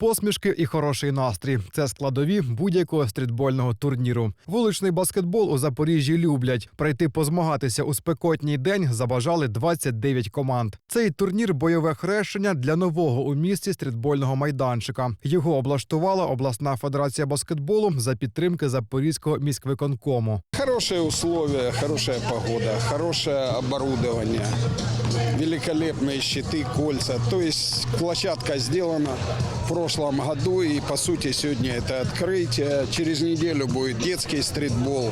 Посмішки і хороший настрій це складові будь-якого стрітбольного турніру. Вуличний баскетбол у Запоріжжі люблять. Прийти позмагатися у спекотній день забажали 29 команд. Цей турнір бойове хрещення для нового у місті стрітбольного майданчика. Його облаштувала обласна федерація баскетболу за підтримки Запорізького міськвиконкому. Хорошие условия, хорошая погода, хорошее оборудование, великолепные щиты, кольца. То есть площадка в прошлом году и по сути сегодня это открытие. Через неделю будет детский стритбол.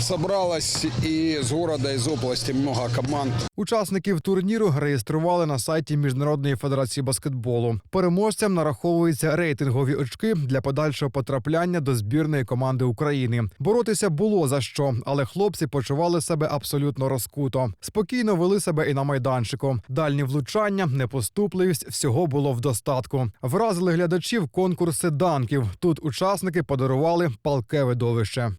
Собралось и из города, из области много команд. Учасників турніру реєстрували на сайті Міжнародної федерації баскетболу. Переможцям нараховуються рейтингові очки для подальшого потрапляння до збірної команди України. Боротися було за що, але хлопці почували себе абсолютно розкуто. Спокійно вели себе і на майданчику. Дальні влучання, непоступливість всього було в достатку. Вразили глядачів конкурси данків. Тут учасники подарували палке видовище.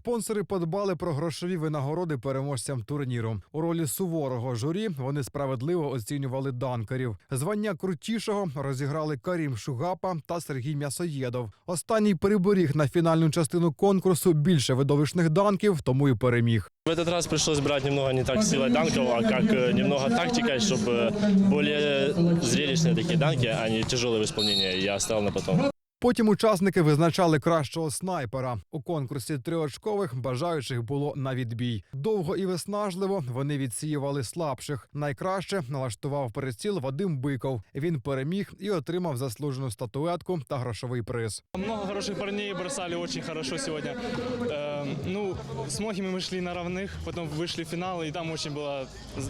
Спонсори подбали про грошові винагороди переможцям турніру. У ролі суворого журі вони справедливо оцінювали данкерів. Звання крутішого розіграли Карім Шугапа та Сергій М'ясоєдов. Останній переборіг на фінальну частину конкурсу більше видовищних данків, тому і переміг. В этот раз пришлось брать немного не так силой данков, а как э, немного тактикой, чтобы более зрелищные такие данки, а не тяжелые в исполнении, я оставил на потом. Потім учасники визначали кращого снайпера. У конкурсі триочкових бажаючих було на відбій. Довго і виснажливо вони відсіювали слабших. Найкраще налаштував приціл Вадим Биков. Він переміг і отримав заслужену статуетку та грошовий приз. Много хороших парней бросали очень хорошо сегодня. Э, ну, с многими мы шли на равных, потом вышли в финал, и там очень было,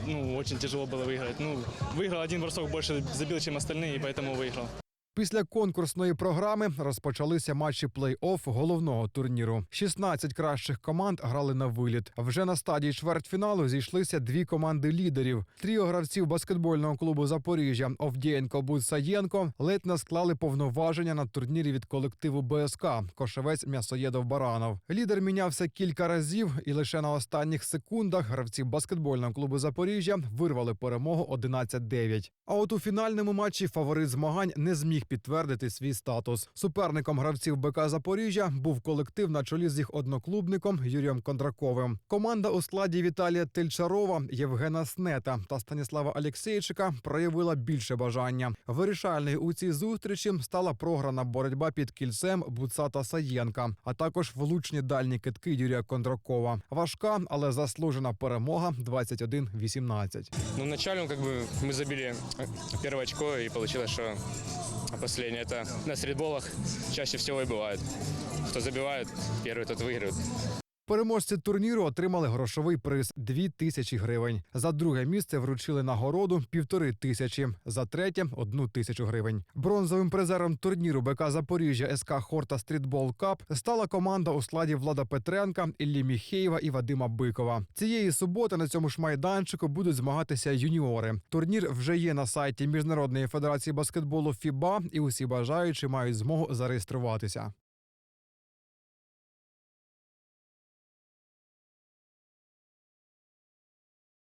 ну, очень тяжело было выиграть. Ну, выиграл один бросок больше забил, чем остальные, и поэтому выиграл. Після конкурсної програми розпочалися матчі плей-офф головного турніру. 16 кращих команд грали на виліт. Вже на стадії чвертьфіналу зійшлися дві команди лідерів. Тріо гравців баскетбольного клубу Запоріжжя Овдієнко Будсаєнко ледь не склали повноваження на турнірі від колективу БСК Кошевець М'ясоєдов Баранов. Лідер мінявся кілька разів, і лише на останніх секундах гравці баскетбольного клубу Запоріжжя вирвали перемогу 11-9. А от у фінальному матчі фаворит змагань не зміг підтвердити свій статус. Суперником гравців БК Запоріжжя був колектив на чолі з їх одноклубником Юрієм Кондраковим. Команда у складі Віталія Тельчарова, Євгена Снета та Станіслава Алєксєйчика проявила більше бажання. Вирішальною у цій зустрічі стала програна боротьба під кільцем Буца та Саєнка, а також влучні дальні китки Юрія Кондракова. Важка, але заслужена перемога 21-18. Ну, вначале, как бы, мы забили первое очко, и получилось, что последнее. Это на стритболах чаще всего и бывает. Кто забивает, первый тот выигрывает. Переможці турніру отримали грошовий приз 2 тисячі гривень. За друге місце вручили нагороду півтори тисячі, за третє одну тисячу гривень. Бронзовим призером турніру БК Запоріжжя СК Хорта Стрітбол Кап стала команда у складі Влада Петренка, Іллі Міхеєва і Вадима Бикова. Цієї суботи на цьому ж майданчику будуть змагатися юніори. Турнір вже є на сайті Міжнародної федерації баскетболу ФІБА, і усі бажаючі мають змогу зареєструватися.